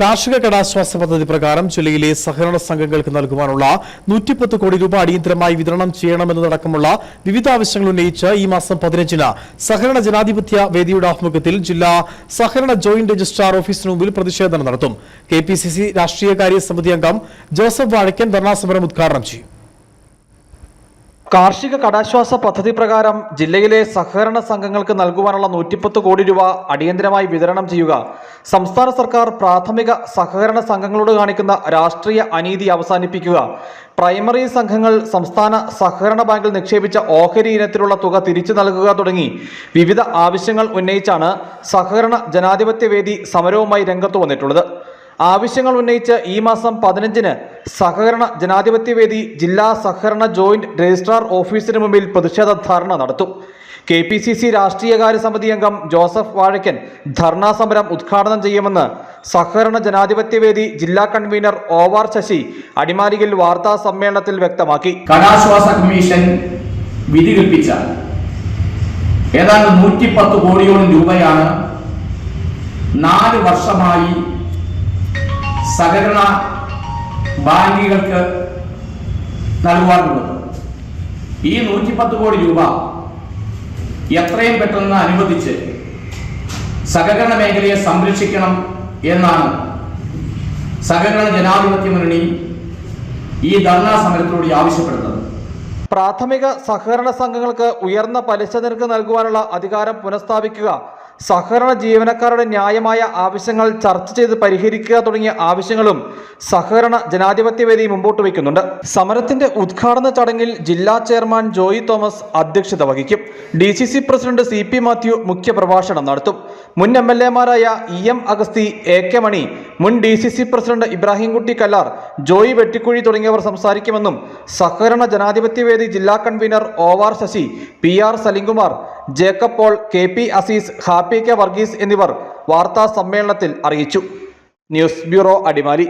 കാർഷിക കടാശ്വാസ പദ്ധതി പ്രകാരം ജില്ലയിലെ സഹകരണ സംഘങ്ങൾക്ക് നൽകുവാനുള്ള നൂറ്റിപ്പത്ത് കോടി രൂപ അടിയന്തരമായി വിതരണം ചെയ്യണമെന്നതടക്കമുള്ള വിവിധ ആവശ്യങ്ങൾ ഉന്നയിച്ച് ഈ മാസം പതിനഞ്ചിന് സഹകരണ ജനാധിപത്യ വേദിയുടെ ആഭിമുഖ്യത്തിൽ ജില്ലാ സഹകരണ ജോയിന്റ് രജിസ്ട്രാർ ഓഫീസിന് മുമ്പിൽ പ്രതിഷേധം നടത്തും. കെ രാഷ്ട്രീയകാര്യ സമിതി അംഗം ജോസഫ് വാഴക്കൻ ധർണാസമരം ഉദ്ഘാടനം ചെയ്യും. കാർഷിക കടാശ്വാസ പദ്ധതി പ്രകാരം ജില്ലയിലെ സഹകരണ സംഘങ്ങൾക്ക് നൽകുവാനുള്ള നൂറ്റിപ്പത്ത് കോടി രൂപ അടിയന്തരമായി വിതരണം ചെയ്യുക. സംസ്ഥാന സർക്കാർ പ്രാഥമിക സഹകരണ സംഘങ്ങളോട് കാണിക്കുന്ന രാഷ്ട്രീയ അനീതി അവസാനിപ്പിക്കുക. പ്രൈമറി സംഘങ്ങൾ സംസ്ഥാന സഹകരണ ബാങ്കിൽ നിക്ഷേപിച്ച ഓഹരി ഇനത്തിലുള്ള തുക തിരിച്ചു നൽകുക തുടങ്ങി. വിവിധ ആവശ്യങ്ങൾ ഉന്നയിച്ചാണ് സഹകരണ ജനാധിപത്യ വേദി സമരവുമായി രംഗത്ത് വന്നിട്ടുള്ളത്. ആവശ്യങ്ങൾ ഉന്നയിച്ച് ഈ മാസം പതിനഞ്ചിന് സഹകരണ ജനാധിപത്യ വേദി ജില്ലാ സഹകരണ ജോയിന്റ് രജിസ്ട്രാർ ഓഫീസിന് മുമ്പിൽ പ്രതിഷേധ ധർണ നടത്തും. കെ പി സി സി രാഷ്ട്രീയകാര്യ സമിതി അംഗം ജോസഫ് വാഴക്കൻ ധർണാ സമരം ഉദ്ഘാടനം ചെയ്യുമെന്ന് സഹകരണ ജനാധിപത്യ വേദി ജില്ലാ കൺവീനർ ഒവാർ ശശി അടിമാലിയിൽ വാർത്താ സമ്മേളനത്തിൽ വ്യക്തമാക്കി. കടാശ്വാസ കമ്മീഷൻ വിധി കൽപ്പിച്ച ഏതാണ്ട് നൂറ്റിപ്പത്ത് കോടിയോളം രൂപയാണ് നാല് വർഷമായി സഹകരണ ബാങ്കുകൾക്ക് നൽകുവാനുള്ളത്. ഈ നൂറ്റിപ്പത്ത് കോടി രൂപ എത്രയും പെട്ടെന്ന് അനുവദിച്ച് സഹകരണ മേഖലയെ സംരക്ഷിക്കണം എന്നാണ് സഹകരണ ജനാധിപത്യ മുന്നണി ഈ ധർണാ സമരത്തിലൂടെ ആവശ്യപ്പെടുന്നത്. പ്രാഥമിക സഹകരണ സംഘങ്ങൾക്ക് ഉയർന്ന പലിശ നിരക്ക് നൽകുവാനുള്ള അധികാരം പുനഃസ്ഥാപിക്കുക സഹകരണ ജീവനക്കാരുടെ ന്യായമായ ആവശ്യങ്ങൾ ചർച്ച ചെയ്ത് പരിഹരിക്കുക തുടങ്ങിയ ആവശ്യങ്ങളും സഹകരണ ജനാധിപത്യ വേദി മുമ്പോട്ട് വയ്ക്കുന്നുണ്ട്. സമരത്തിന്റെ ഉദ്ഘാടന ചടങ്ങിൽ ജില്ലാ ചെയർമാൻ ജോയി തോമസ് അധ്യക്ഷത വഹിക്കും. D C C president C P Mathew മുഖ്യപ്രഭാഷണം നടത്തും. മുൻ M L എമാരായ E M Augusthy A K Mani മുൻ D C C president Ibrahimkutty Kallar Joy Vettikuzhy തുടങ്ങിയവർ സംസാരിക്കുമെന്നും സഹകരണ ജനാധിപത്യ വേദി ജില്ലാ convener O R Sasi P R Salimkumar Jacob Paul K P Azeez Happy K Varghese എന്നിവർ വാർത്താ സമ്മേളനത്തിൽ അറിയിച്ചു. News bureau Adimali.